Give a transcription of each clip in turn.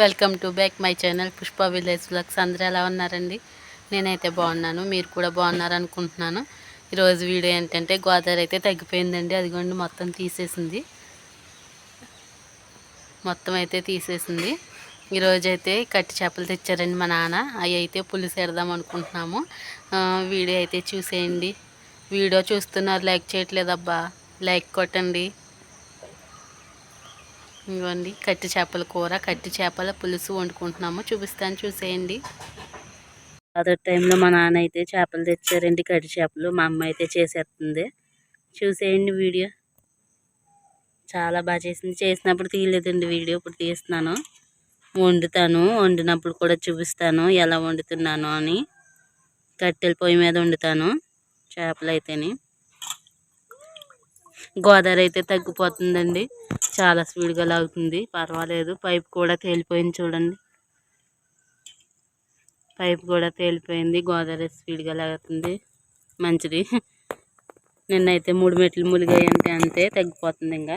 Welcome to back my channel Pushpa village vlogs. అందరూ ఎలా ఉన్నారండి? నేనైతే బాగున్నాను. మీరు కూడా బాగున్నారనుకుంటున్నాను. ఈరోజు వీడియో ఏంటంటే గోదావరి అయితే తగ్గిపోయిందండి. అదిగోండి మొత్తం తీసేసింది. మొత్తం అయితే తీసేసింది. ఈరోజు అయితే కట్టి చేపలు తెచ్చారండి మా నాన్న. అవి అయితే పులుసు ఎడదాం అనుకుంటున్నాము. వీడియో అయితే చూసేయండి. వీడియో చూస్తున్నారు లైక్ చేయట్లేదబ్బా లైక్ కొట్టండి. ఇవ్వండి. కట్టి చేపల కూర కట్టి చేపల పులుసు వండుకుంటున్నాము. చూపిస్తాను చూసేయండి. అదే టైంలో మా నాన్న అయితే చేపలు తెచ్చారండి కట్టి చేపలు. మా అమ్మ అయితే చేసేస్తుంది. చూసేయండి వీడియో. చాలా బాగా చేసింది. చేసినప్పుడు తీయలేదండి వీడియో ఇప్పుడు తీస్తున్నాను. వండుతాను. వండినప్పుడు కూడా చూపిస్తాను ఎలా వండుతున్నాను అని. కట్టెల పొయ్యి మీద వండుతాను చేపలు అయితేనే గోదావరి అయితే తగ్గిపోతుందండి. చాలా స్పీడ్గా లాగుతుంది. పర్వాలేదు. పైప్ కూడా తేలిపోయింది చూడండి. పైప్ కూడా తేలిపోయింది. గోదావరి స్పీడ్గా లాగుతుంది. మంచిది. నిన్నైతే మూడు మెట్లు ములిగాయి అంతే తగ్గిపోతుంది ఇంకా.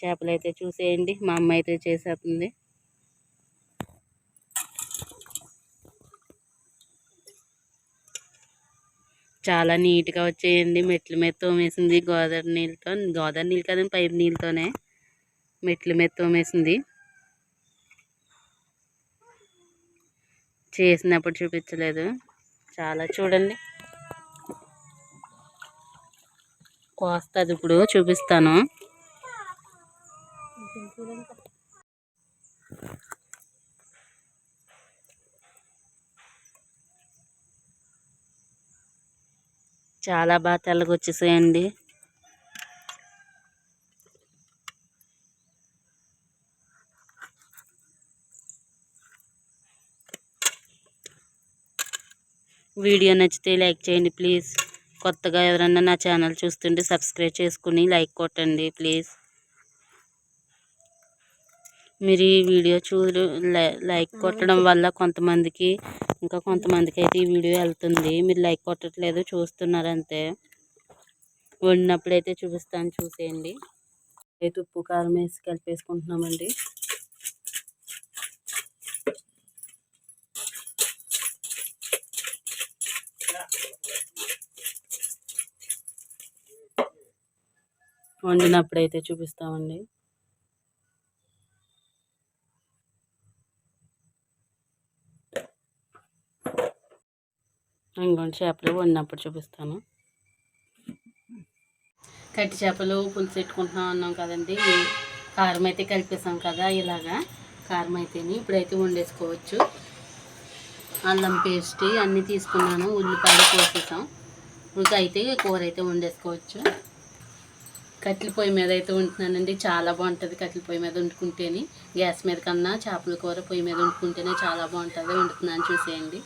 చేపలు అయితే చూసేయండి. మా అమ్మ అయితే చేసేస్తుంది. చాలా నీట్గా వచ్చేయండి. మెట్ల మీద తోమేసింది గోదావరి నీళ్ళతో. గోదావరి నీళ్ళు కదండి పైపు నీళ్ళతోనే మెట్ల మీద తోమేసింది. చేసినప్పుడు చూపించలేదు. చాలా చూడండి. కోస్తుంది ఇప్పుడు చూపిస్తాను. చాలా బాగా తెల్లగా వచ్చేసాయండి వీడియో నచ్చితే లైక్ చేయండి ప్లీజ్. కొత్తగా ఎవరన్నా నా ఛానల్ చూస్తుంటే సబ్స్క్రైబ్ చేసుకుని లైక్ కొట్టండి ప్లీజ్. మీరు ఈ వీడియో చూ లైక్ కొట్టడం వల్ల కొంతమందికి ఇంకా కొంతమందికి అయితే ఈ వీడియో వెళ్తుంది. మీరు లైక్ కొట్టట్లేదు చూస్తున్నారు అంతే చూపిస్తాను చూసేయండి. అయితే ఉప్పు కారం వేసి కలిపేసుకుంటున్నామండి. వండినప్పుడైతే చూపిస్తామండి. ఇంకొంచెం చేపలు వండినప్పుడు చూపిస్తాను. కట్టి చేపలు పులుసు పెట్టుకుంటున్నాం అన్నాం కదండి. కారం అయితే కలిపేసాం కదా ఇలాగా. కారం అయితేని ఇప్పుడైతే వండేసుకోవచ్చు. అల్లం పేస్ట్ అన్నీ తీసుకున్నాను ఉల్లిపాయలు కోసేసాం. ఇప్పుడు అయితే కూర అయితే వండేసుకోవచ్చు. కట్టెల పొయ్యి మీద అయితే ఉంటున్నానండి చాలా బాగుంటుంది కట్టెల పొయ్యి మీద వండుకుంటేనే. గ్యాస్ మీద కన్నా చేపల కూర పొయ్యి మీద వండుకుంటేనే చాలా బాగుంటుంది. వండుతున్నాను చూసేయండి.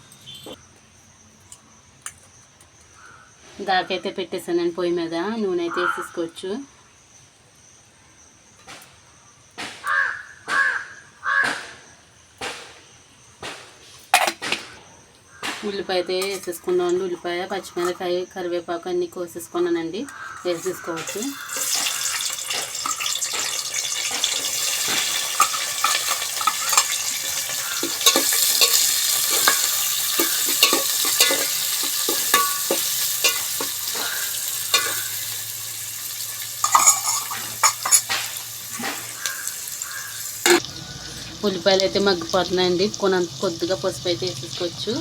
దాకైతే పెట్టేసానండి పొయ్యి మీద నూనె అయితే వేసేసుకోవచ్చు. ఉల్లిపాయ అయితే వేసేసుకున్నామండి ఉల్లిపాయ పచ్చిమిరకాయ కరివేపాకు అన్నీ కోసేసుకున్నానండి. వేసేసుకోవచ్చు. ఉల్లిపాయలు అయితే మగ్గిపోతున్నాయండి. కొనంత కొద్దిగా పసుపు అయితే వేసేసుకోవచ్చు.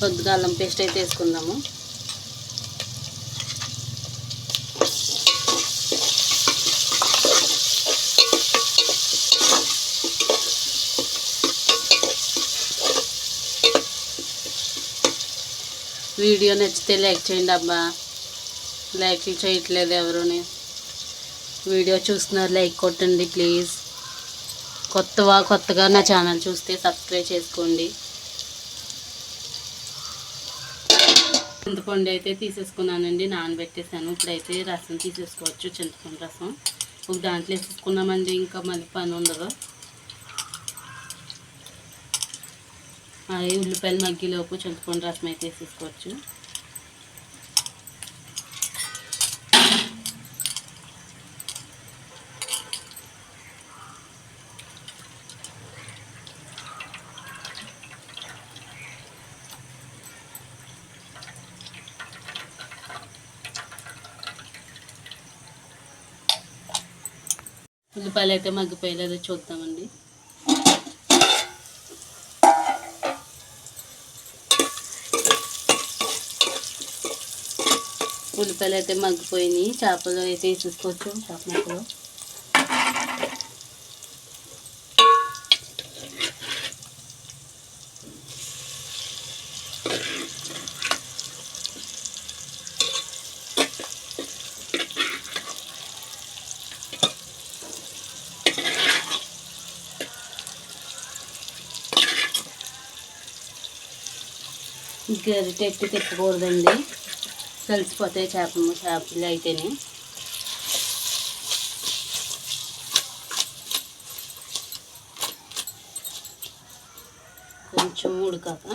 కొద్దిగా అల్లం పేస్ట్ అయితే వేసుకుందాము. వీడియో నచ్చితే లైక్ చేయండి అబ్బా. లైక్లు చేయట్లేదు ఎవరుని. వీడియో చూస్తున్నారు లైక్ కొట్టండి ప్లీజ్. కొత్తవా కొత్తగా నా ఛానల్ చూస్తే సబ్స్క్రైబ్ చేసుకోండి. చింతపండు అయితే తీసేసుకున్నానండి నానబెట్టేసాను ఇప్పుడైతే రసం తీసేసుకోవచ్చు చింతపండు రసం. ఒక దాంట్లో వేసుకున్నామండి ఇంకా మళ్ళీ పని ఉండదు. ఈ ఉల్లిపాయలు మగ్గిలోపు చింతపండు రసం అయితే వేసేసుకోవచ్చు. ఉల్లిపాయలు అయితే మగ్గిపోయలేదో చూద్దామండి. ఉల్లిపాయలు అయితే మగ్గిపోయినాయి. చేపలు అయితే వేసేసుకోవచ్చు. చేప ముక్కలు. గరిటెట్టి తిప్పకూడదండి కలిసిపోతాయి చేప చేపలు అయితేనే. కొంచెం ఉడకాక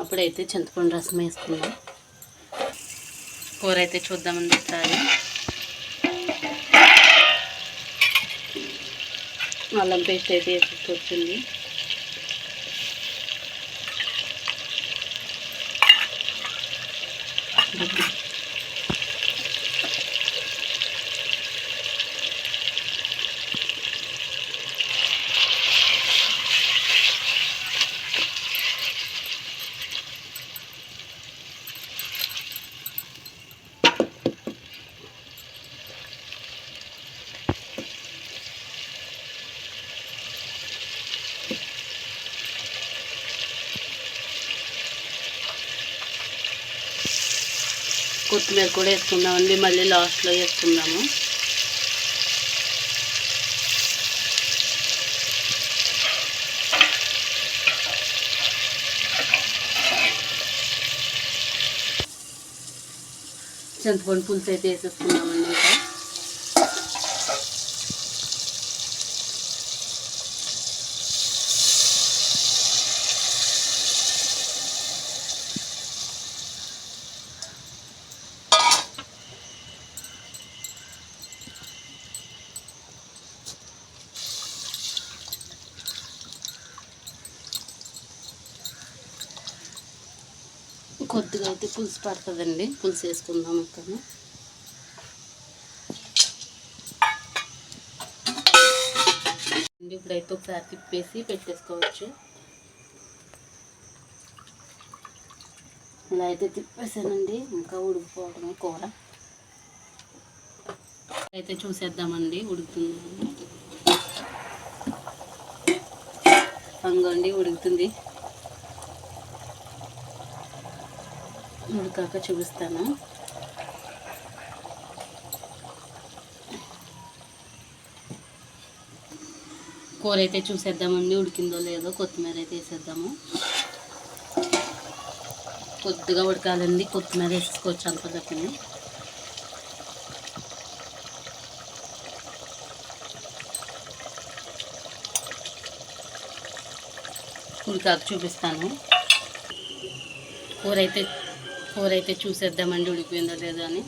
అప్పుడైతే చింతపండు రసం వేసుకున్నాం కూర అయితే చూద్దామండి ఒకసారి అల్లం పేస్ట్ అయితే వేసుకొచ్చింది দেখুন కొత్తిమీర కూడా వేసుకుందామండి మళ్ళీ లాస్ట్లో వేసుకుందాము. చింతపండు పులుసు అయితే వేసేసుకుందామండి ఇంకా. కొద్దిగా అయితే పులుసు పడుతుందండి. పులుసు వేసుకుందాం ఇక్కడ ఇప్పుడైతే ఒకసారి తిప్పేసి పెట్టేసుకోవచ్చు. ఇలా అయితే తిప్పేసానండి. ఇంకా ఉడికిపోవడమే కూర. అయితే చూసేద్దామండి ఉడుకుతుంది అంగండి ఉడుకుతుంది. ఉడకాక చూపిస్తాను. కూర అయితే చూసేద్దామండి ఉడికిందో లేదో కొత్తిమీర అయితే వేసేద్దాము. కొద్దిగా ఉడకాలండి కొత్తిమీర వేసుకోవచ్చు అంతలోకి ఉడికాక చూపిస్తాను. కూర అయితే కూర అయితే చూసేద్దామండి ఉడికిపోయిందో లేదో అని.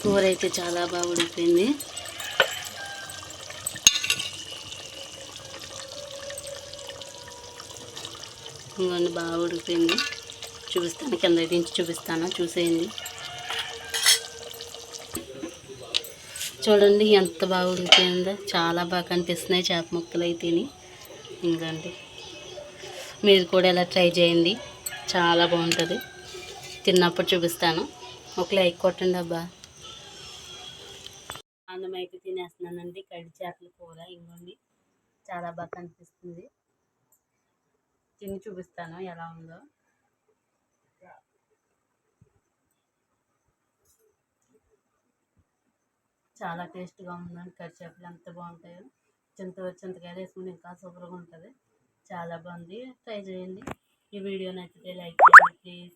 కూర అయితే చాలా బాగా ఉడికిపోయింది. ఇంకోండి బాగా ఉడికిపోయింది. చూపిస్తాను కింద దించి చూపిస్తాను చూసేయండి. చూడండి ఎంత బాగా ఉడికిపోయిందో చాలా బాగా కనిపిస్తున్నాయి చేప ముక్కలు అయితేని ఇంకండి మీరు కూడా ఇలా ట్రై చేయండి. చాలా బాగుంటుంది. తిన్నప్పుడు చూపిస్తాను. ఒక లైక్ కొట్టండి అబ్బా. అన్నం అయితే తినేస్తున్నానండి. కడి చేపల కూర ఇంకోండి. చాలా బాగా కనిపిస్తుంది. తిని చూపిస్తాను ఎలా ఉందో. చాలా టేస్ట్గా ఉందండి. కడి చేపలు ఎంత బాగుంటాయో. చింత చింతకాయలు వేసుకుని ఇంకా సూపర్గా ఉంటుంది. చాలా బాగుంది. ట్రై చేయండి. ఈ వీడియో నచ్చితే లైక్ చేయండి ప్లీజ్